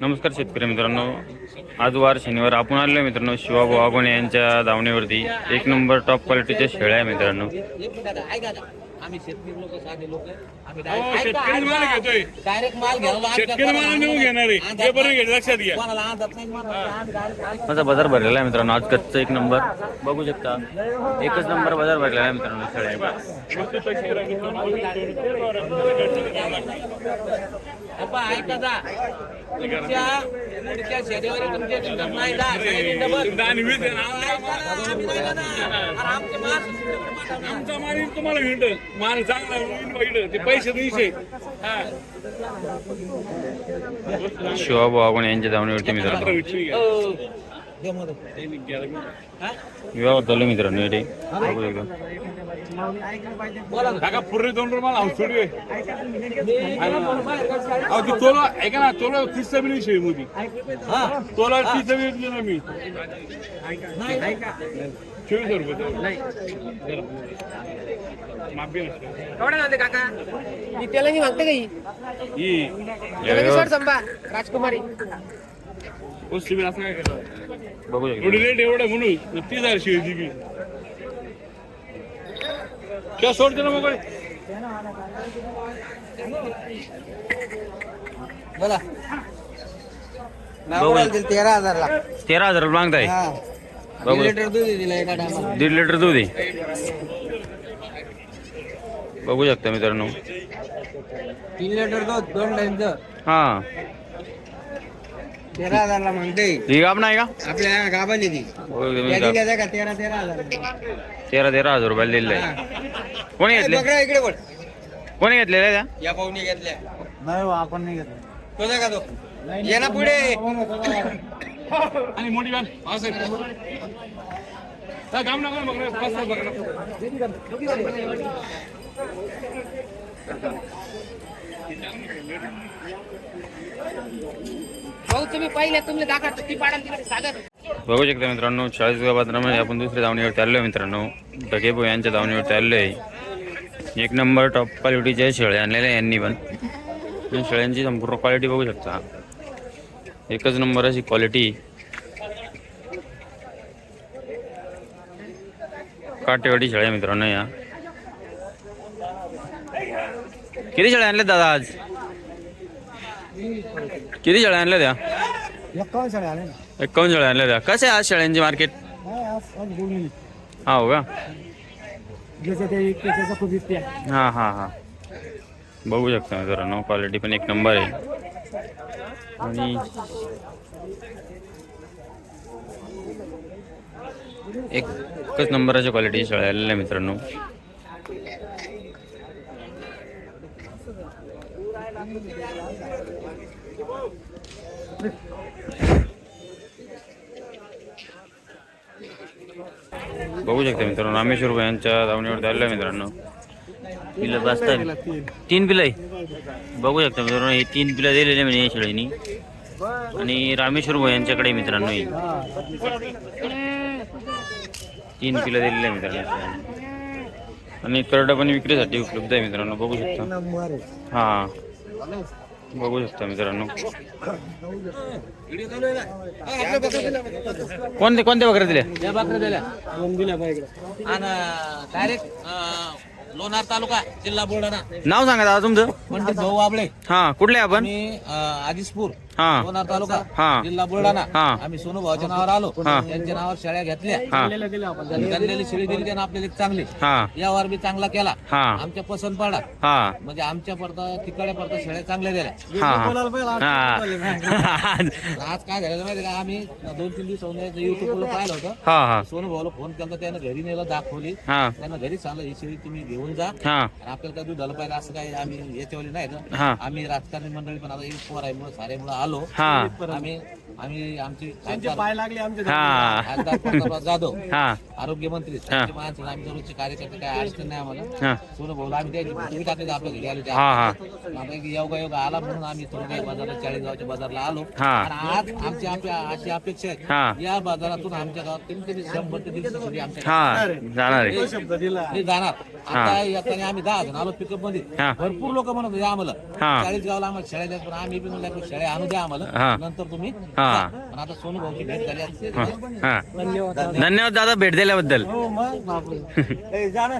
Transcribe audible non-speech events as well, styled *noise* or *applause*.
नमस्कार शेतकरी मित्रांनो. आज वार शनिवार. आपण आलो मित्रांनो शिवा आगोणे यांच्या धावणीवरती. एक नंबर टॉप क्वालिटीच्या शेळ्या आहे मित्रांनो. आम्ही शेतकरी लोक साधे लोक आम्ही अहो, direct- ऐका, शेतकरी माल ऐका. घेतोय. Direct माल घ्यायला आमच्या शेतकरी माल कोणाला नेऊन घेणार आहे. आणतात हे बरं नाही. घे, लक्षात घ्या. कोणाला आणतात नाही म्हणत नाही. आम्ही direct आणतो. माझा बाजार भरलेला आहे मित्रांनो आज कच्चा एक नंबर बघू शकता एकच नंबर बाजार भरलेला आहे मित्रांनो अप्पा, ऐका जा. तुमच्या पुढच्या शनिवारी तुमच्या नाही जा. डबल. ऐका ना. अरे आमचे माल तुमच्याकडे पाठवणार. आमचा माल येईल तुम्हाला भेटत माल चांगला होईल वाईट. ते पैसे द्यायचे हा. शिवाभाऊ यांच्या धावणीवरती मित्रांनो. हो. हा? विवाह चालू मित्रांनो इथे बघू. काका पूर्ण दोन रुपये मला औषध आहे. तोला ऐका ना तोला तीस जमिनी शेळी मोदी हा? तोला तीस जमिनी दिली ना मी. नाही. चोवीस रुपये काका. मी त्याला मागते काही ही? राजकुमारी. असं काय करतात बघू एवढी शकता. रेट एवढं म्हणून. तीस हजार शेळीची की क्या सोडते ना मोकळे? बोला. बघू. तेरा तेरा हजार मागताय? बघू. लिटर दूध दिला एका टायमाला. दीड लिटर दूध आहे. बघू शकता मित्रांनो. तीन लिटर दूध दोन टाइमचं हा. तेरा हजारला म्हणते. ही गाब नाही का? आपल्या गाभाली ती. हो, तुम्ही त्या गाब. दिल्या का? तेरा तेरा हजार तेरा तेरा हजार रुपयाला दिलेलं आहे कोणी घेतले? बकरा इकडे बोल. कोणी घेतलेलं आहे त्या? या पाहुणे घेतल्या. नाही आपण नाही घेतलं. तो का तो? ये ना पुढे. आणि मोठी व्हॅन हा साहेब. हा, काम नका बघ बघ. भाऊ तुम्ही तुम्ही दाखवा ती तिकडे सागर. बघू शकता मित्रांनो चाळीसगाव बाजारामध्ये आपण दुसऱ्या धावणीवरती आलो आहे मित्रांनो. डगेबो यांच्या धावणीवरती आलेलो आहे एक नंबर टॉप क्वालिटीच्या शेळ्या आणलेल्या आहे यांनी पण. शेळ्यांची संपूर्ण क्वालिटी बघू शकता. एकच नंबर अशी क्वालिटी काटेवाडी शेळ्या मित्रांनो या. किती शेळ्या आणल्या दादा आज? किती शेळ्या आणल्या त्या आले एकावन्न शेळ्या आणल्या त्या कसे आहे आज शेळ्यांची मार्केट? हा हो का? हा हा हा. बघू शकता मित्रांनो क्वालिटी पण एक नंबर आहे. आणि एकच नंबराच्या क्वालिटी शेळ्या आलेल्या मित्रांनो. बघू शकता मित्रांनो रामेश्वर यांच्या धावणीवर आलेलं मित्रांनो. पिलं बसतात. तीन पिलं आहे? बघू शकता मित्रांनो हे तीन पिलं दिलेले म्हणजे या शेळीनी. आणि रामेश्वर भाई यांच्याकडे मित्रांनो ही. तीन पिलं दिलेले आहे मित्रांनो. आणि करडा पण विक्रीसाठी उपलब्ध आहे मित्रांनो बघू शकता. हा. बघू शकता मित्रांनो. कोणते कोणत्या बकऱ्या दिल्या या बकऱ्या दिल्या. दोन दिल्या पाहिजे आणि डायरेक्ट लोणार तालुका जिल्हा बुलढाणा. नाव सांगा दादा तुमचं. पंडित भाऊ आबळे हा कुठले आपण? अं, आदिसपूर हा. लोणार तालुका हा. जिल्हा बुलढाणा. हा. आम्ही सोनू भाऊच्या नावावर आलो. हा. त्यांच्या नावावर शेळ्या घेतल्या. हा. गणलेली शेळी दिली त्यानं आपल्याला एक चांगली. हा. यावर बी चांगला केला. हा. आमच्या पसंत पडा हा. म्हणजे आमच्या पडता तिकडे पडता शेळ्या चांगल्या दिल्या हा. हा. *laughs* आज काय झालं माहिती का? आम्ही दोन तीन दिवस युट्यूबला पाहिलं होतं. हा हा. सोनू भाऊला फोन केला त्यानं घरी नेलं दाखवली. हा. त्यांना घरी सांगलं ही शेळी तुम्ही घेऊन जा. हा. आणि आपल्याला काय दुधाला पाहिजे असं काही आम्ही याच्यावली नाही ना. हा. आम्ही राजकारणी मंडळी पण आता एक पोर आहे मुळे साऱ्यामुळे आलो. हा. आम्ही आम्ही आमची खासदार हा. खासदार प्रतापराव जाधव *laughs* हा. आरोग्य मंत्री त्यांचे माणसं आम्ही दररोजचे कार्यकर्ते काय अडचण नाही आम्हाला. हा. सोनं भाऊ आम्ही तुम्ही आपल्या घरी आले ते हा. हा आता एक योगा योगा आला म्हणून आम्ही थोडं काही बाजारला चाळीस गावच्या बाजारला आलो. हा. आणि आज आमची आपल्या अशी अपेक्षा आहे. हा. या बाजारातून आमच्या गावात कमी कमी शंभर ते दीडशे आमच्या हा. जाणार आहे. गावात. हे जाणार. आता येताना आम्ही दहा जण आलो पिकअपमध्ये. हा. भरपूर लोक म्हणत होते आम्हाला. हा. चाळीस गावाला आम्हाला शेळ्या द्या पण आम्ही बी म्हणलं शेळ्या आणू द्या हा. आम्हाला नंतर तुम्ही हा. जा. पण आता सोनू भाऊची भेट झाली हा. धन्यवाद दादा भेट दिल्याबद्दल. हो मग. ए, जा ना.